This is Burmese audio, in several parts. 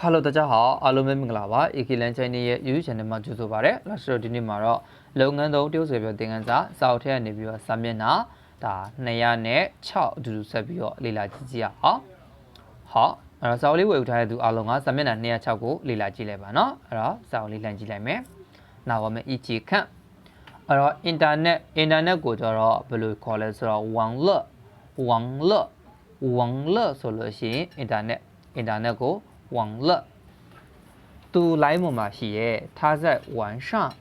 Hello 大家好အားလုံးပဲမင်္ဂလာပါ AK Land Channel ရဲ့ YouTube Channel မှာကြိုဆိုပါရစေ။လာဆိုတော့ဒီနေ့မှာတော့လုပ်ငန်းသုံးတရုပ်ဆွေပြောသင်ခန်းစာစာအုပ်ထဲကနေပြီးတော့စာမျက်နှာဒါ206အတူတူဆက်ပြီးတော့လေ့လာကြည့်ကြရအောင်။ဟောအဲ့တော့စာအုပ်လေးဝယ်ယူထားတဲ့သူအားလုံးကစာမျက်နှာ206ကိုလေ့လာကြည့်လိုက်ပါနော်။အဲ့တော့စာအုပ်လေးလှမ်းကြည့်လိုက်မယ်။နောက်ပါမယ် EG ခန့်အဲ့တော့ internet internet ကိုကျတော့ဘယ်လိုခေါ်လဲဆိုတော့网络网络网络ဆိုလို့ရှိရင် internet internet ကို 网络都来嘛嘛是耶，他在网上，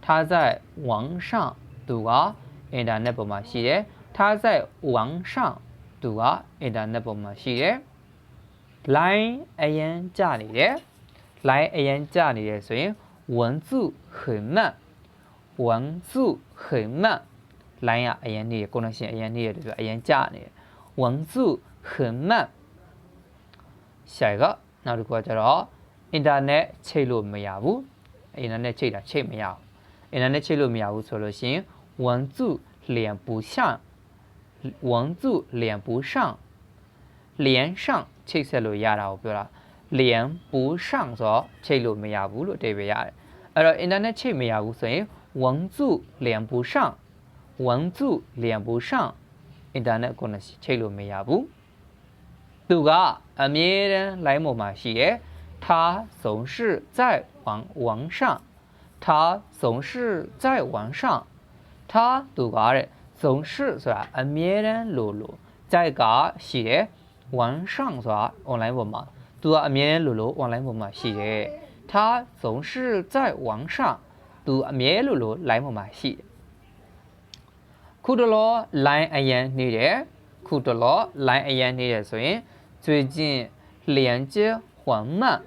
他在网上读啊，and a little 嘛是，他在网上读啊，and a little 嘛是。来，哎呀家里的，来，一呀家里的，所以文字很慢，文字很慢，来牙哎呀你功能性哎呀你这个哎呀家里，文字很慢。下一个。 နောက်တစ်ခုကကျတော့အင်တာနက်ချိတ်လို့မရဘူးအင်တာနက်ချိတ်တာချိတ်မရဘူးအင်တာနက်ချိတ်လို့မရဘူးဆိုလို့ရှိရင်文字连不上文字连不上连上ချိတ်ဆက်လို့ရတာကိုပြောတာ连不上ဆိုတော့ချိတ်လို့မရဘူးလို့အဓိပ္ပာယ်ရတယ်အဲ့တော့အင်တာနက်ချိတ်မရဘူးဆိုရင်文字连不上文字连不上အင်တာနက်ကိုချိတ်လို့မရဘူး သူကအမြဲတမ်း line ပေါ်မှာရှိတယ်他总是在网网上他总是在网上他သူကတဲ့总是ဆိုတာအမြဲတမ်းလို့လို့在ကရှိတယ်网上ဆိုတာ online ပေါ်မှာသူကအမြဲတမ်းလို့လို့ online ပေါ်မှာရှိတယ်他总是在网上သူအမြဲလို့လို့ line ပေါ်မှာရှိတယ်ခုတလော line အရန်နေတယ်ခုတလော line အရန်နေတယ်ဆိုရင် 最近连接缓慢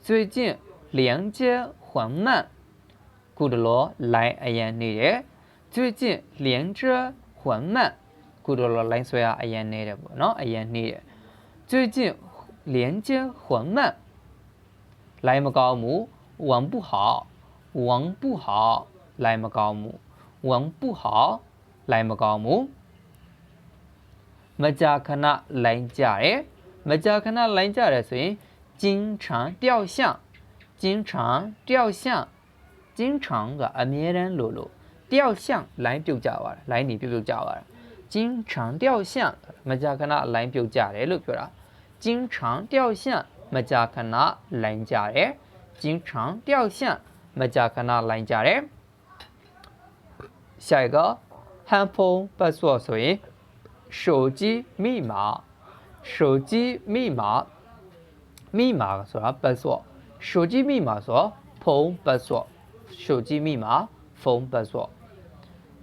最近连接缓慢ခုတလော line အရန်နေတယ်最近连接缓慢ခုတလော line ဆွဲရအရန်နေတယ်ပေါ့နော်အရန်နေတယ်最近连接缓慢 line မကောင်းဘူး网不好网不好 line မကောင်းဘူး网不好 line မကောင်းဘူးမကြာခဏ line ကြတယ် မကြာခဏ line ကြတယ်ဆိုရင်经常掉相经常掉相经常ကအမြဲတမ်းလို့လို့掉相 line ပြုတ်ကြပါတယ် line နေပြုတ်ပြုတ်ကြပါတယ်经常掉相မကြာခဏ line ပြုတ်ကြတယ်လို့ပြောတာ经常掉相မကြာခဏ line ကြတယ်经常掉相မကြာခဏ line ကြတယ်下一个 handphone password ဆိုရင်手机密码 手机密码密码ဆိုတာ password 手机密码ဆိုတော့ဖုန်း password 手机密码ဖုန်း password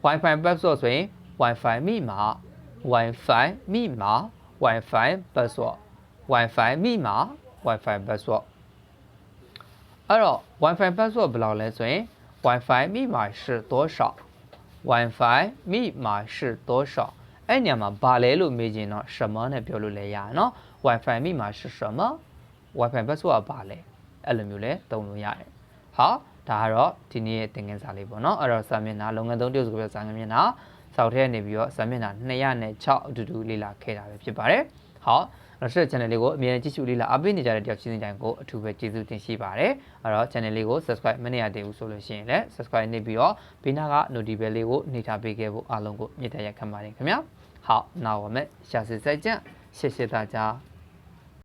wifi password ဆိုရင် wifi 密码 wifi 密码 wifi password wifi 密码 wifi password အဲ့တော့ wifi password ဘယ်လောက်လဲဆိုရင် wifi 密码是多少 wifi 密码是多少 အဲ့ညမှာဘာလဲလို့မေးရင်တော့ရှမနဲ့ပြောလို့လည်းရနော် wifi မိမှာရှရှမ wifi password ကဘာလဲအဲ့လိုမျိုးလဲသုံးလို့ရတယ်ဟာဒါကတော့ဒီနေ့ရဲ့သင်ခန်းစာလေးပေါ့နော်အဲ့တော့စာမျက်နှာလုပ်ငန်းသုံးတရုပ်စကားပြောစာမျက်နှာစောက်ထဲနေပြီးတော့စာမျက်နှာ206အတူတူလေ့လာခဲ့တာပဲဖြစ်ပါတယ်ဟော အဲ့တော့ channel လေးကိုအမြဲတမ်းကြည့်ရှုလေ့လာအားပေးနေကြတဲ့တယောက်ချင်းစီတိုင်းကိုအထူးပဲကျေးဇူးတင်ရှိပါတယ်အဲ့တော့ channel လေးကို subscribe မနေရသေးဘူးဆိုလို့ရှိရင်လည်း subscribe နေပြီးတော့ဘေးနားက notification လေးကိုနှိပ်ထားပေးခဲ့ဖို့အားလုံးကိုမြတ်တရခံပါတယ်ခင်ဗျာ好，那我们下次再见，谢谢大家。